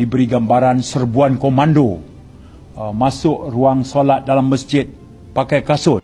diberi gambaran serbuan komando uh, masuk ruang solat dalam masjid pakai kasut.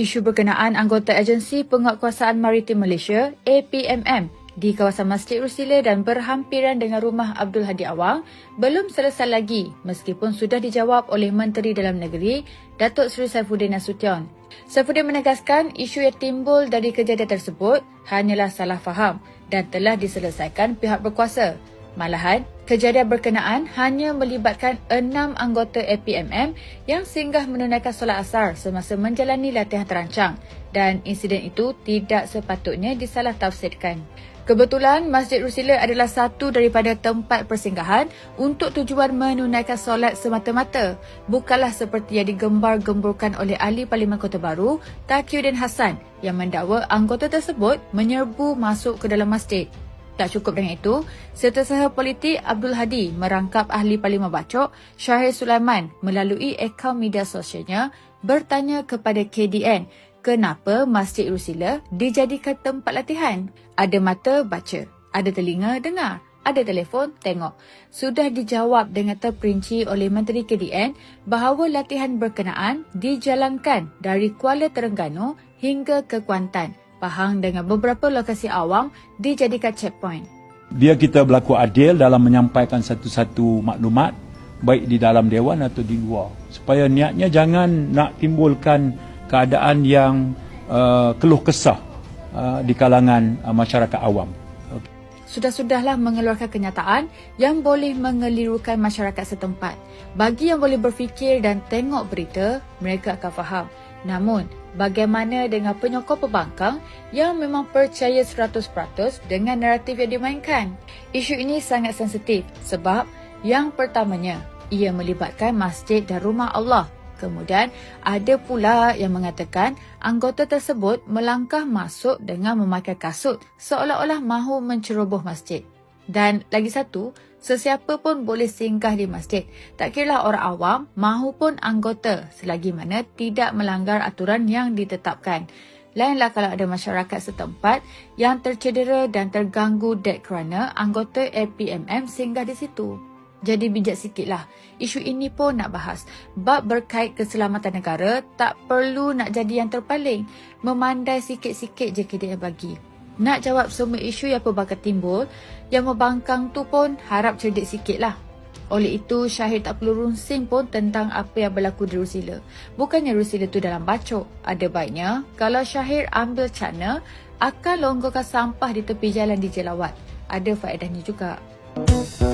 Isu berkenaan anggota Agensi Penguatkuasaan Maritim Malaysia APMM di kawasan Masjid Rusila dan berhampiran dengan rumah Abdul Hadi Awang belum selesai lagi meskipun sudah dijawab oleh Menteri Dalam Negeri Datuk Seri Saifuddin Nasution. Saifuddin menegaskan isu yang timbul dari kejadian tersebut hanyalah salah faham dan telah diselesaikan pihak berkuasa. Malahan, kejadian berkenaan hanya melibatkan enam anggota APMM yang singgah menunaikan solat asar semasa menjalani latihan terancang dan insiden itu tidak sepatutnya disalah tafsirkan. Kebetulan Masjid Rusila adalah satu daripada tempat persinggahan untuk tujuan menunaikan solat semata-mata. Bukanlah seperti yang digembar-gemburkan oleh ahli Parlimen Kota Baru, Taqiyuddin Hassan yang mendakwa anggota tersebut menyerbu masuk ke dalam masjid. Tak cukup dengan itu, Setiausaha Politik Abdul Hadi merangkap ahli Parlimen Bacok Syahir Sulaiman melalui akaun media sosialnya bertanya kepada KDN kenapa Masjid Rusila dijadikan tempat latihan. Ada mata baca, ada telinga dengar, ada telefon tengok. Sudah dijawab dengan terperinci oleh Menteri KDN bahawa latihan berkenaan dijalankan dari Kuala Terengganu hingga ke Kuantan. Pahang dengan beberapa lokasi awam dijadikan checkpoint. Biar kita berlaku adil dalam menyampaikan satu-satu maklumat baik di dalam dewan atau di luar supaya niatnya jangan nak timbulkan keadaan yang uh, keluh kesah uh, di kalangan uh, masyarakat awam. Sudah-sudahlah mengeluarkan kenyataan yang boleh mengelirukan masyarakat setempat. Bagi yang boleh berfikir dan tengok berita, mereka akan faham. Namun, bagaimana dengan penyokong pembangkang yang memang percaya 100% dengan naratif yang dimainkan? Isu ini sangat sensitif sebab yang pertamanya, ia melibatkan masjid dan rumah Allah Kemudian ada pula yang mengatakan anggota tersebut melangkah masuk dengan memakai kasut seolah-olah mahu menceroboh masjid. Dan lagi satu, sesiapa pun boleh singgah di masjid. Tak kira orang awam mahupun anggota selagi mana tidak melanggar aturan yang ditetapkan. Lainlah kalau ada masyarakat setempat yang tercedera dan terganggu dek kerana anggota APMM singgah di situ jadi bijak sikitlah. Isu ini pun nak bahas. Bab berkait keselamatan negara tak perlu nak jadi yang terpaling. Memandai sikit-sikit je kita bagi. Nak jawab semua isu yang pelbagai timbul, yang membangkang tu pun harap cerdik sikitlah. Oleh itu, Syahir tak perlu runsing pun tentang apa yang berlaku di Rusila. Bukannya Rusila tu dalam bacok. Ada baiknya, kalau Syahir ambil cana, akan longgorkan sampah di tepi jalan di Jelawat. Ada faedahnya juga. Thank